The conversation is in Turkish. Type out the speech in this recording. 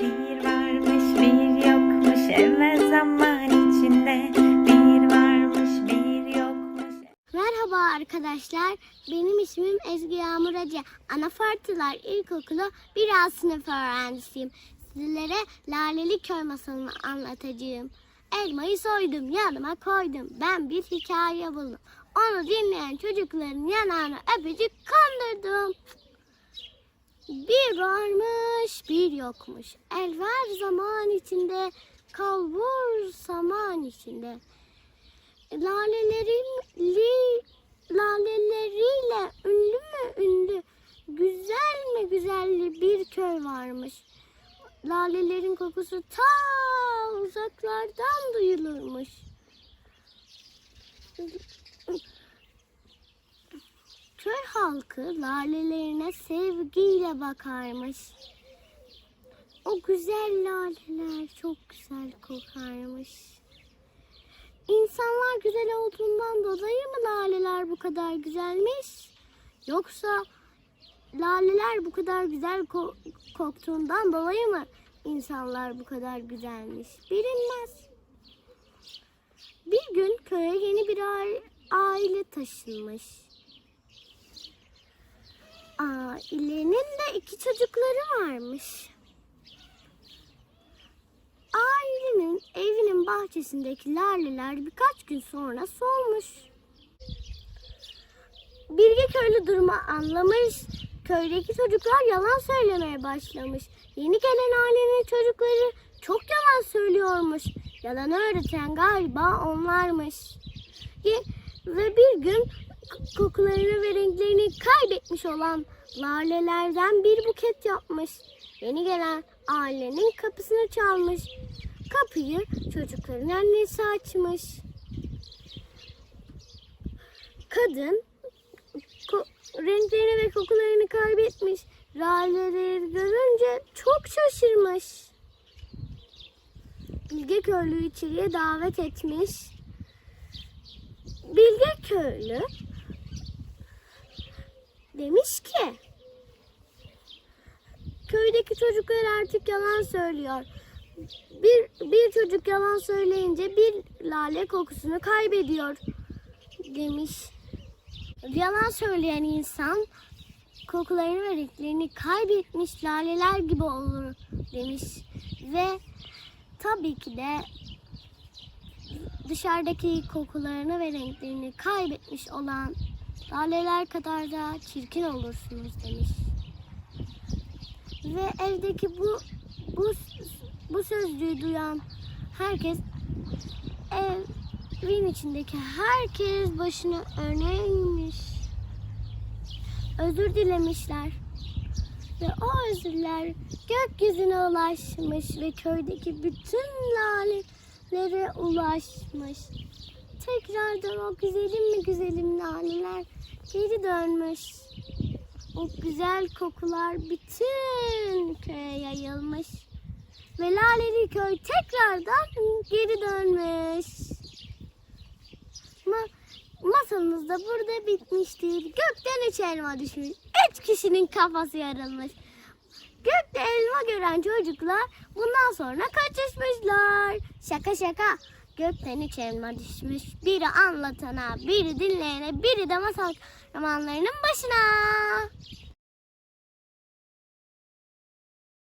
Bir varmış bir yokmuş evvel zaman içinde Bir varmış bir yokmuş Merhaba arkadaşlar. Benim ismim Ezgi Yağmur Acı. Anafartılar İlkokulu 1A sınıf öğrencisiyim. Sizlere Laleli Köy masalını anlatacağım. Elmayı soydum, yanıma koydum. Ben bir hikaye buldum. Onu dinleyen çocukların yanağına öpücük kandırdım. Bir varmış, bir yokmuş. Elver zaman içinde, kalbur saman içinde lalelerin li, laleleriyle ünlü mü ünlü, güzel mi güzelli bir köy varmış. Lalelerin kokusu ta uzaklardan duyulurmuş. Halkı lalelerine sevgiyle bakarmış. O güzel laleler çok güzel kokarmış. İnsanlar güzel olduğundan dolayı mı laleler bu kadar güzelmiş? Yoksa laleler bu kadar güzel ko- koktuğundan dolayı mı insanlar bu kadar güzelmiş? Bilinmez. Bir gün köye yeni bir aile, aile taşınmış. Ailenin de iki çocukları varmış. Ailenin evinin bahçesindeki laleler birkaç gün sonra solmuş. Bilge köylü durumu anlamış. Köydeki çocuklar yalan söylemeye başlamış. Yeni gelen ailenin çocukları çok yalan söylüyormuş. Yalan öğreten galiba onlarmış. Ve bir gün kokularını ve renklerini kaybetmiş olan lalelerden bir buket yapmış. Yeni gelen ailenin kapısını çalmış. Kapıyı çocukların annesi açmış. Kadın renklerini ve kokularını kaybetmiş. Laleleri görünce çok şaşırmış. Bilge köylü içeriye davet etmiş. Bilge köylü demiş ki köydeki çocuklar artık yalan söylüyor. Bir, bir çocuk yalan söyleyince bir lale kokusunu kaybediyor demiş. Yalan söyleyen insan kokularını ve renklerini kaybetmiş laleler gibi olur demiş. Ve tabii ki de dışarıdaki kokularını ve renklerini kaybetmiş olan laleler kadar da çirkin olursunuz demiş. Ve evdeki bu bu bu sözcüğü duyan herkes evin içindeki herkes başını öne eğmiş. Özür dilemişler. Ve o özürler gökyüzüne ulaşmış ve köydeki bütün lalelere ulaşmış. Tekrardan o güzelim mi güzelim laleler geri dönmüş. O güzel kokular bütün köye yayılmış. Ve Laleli köy tekrardan geri dönmüş. Ma masalımız da burada bitmiştir. Gökten üç elma düşmüş. Üç kişinin kafası yarılmış. Gökte elma gören çocuklar bundan sonra kaçışmışlar. Şaka şaka. Gökten üç elma düşmüş. Biri anlatana, biri dinleyene, biri de masal romanlarının başına.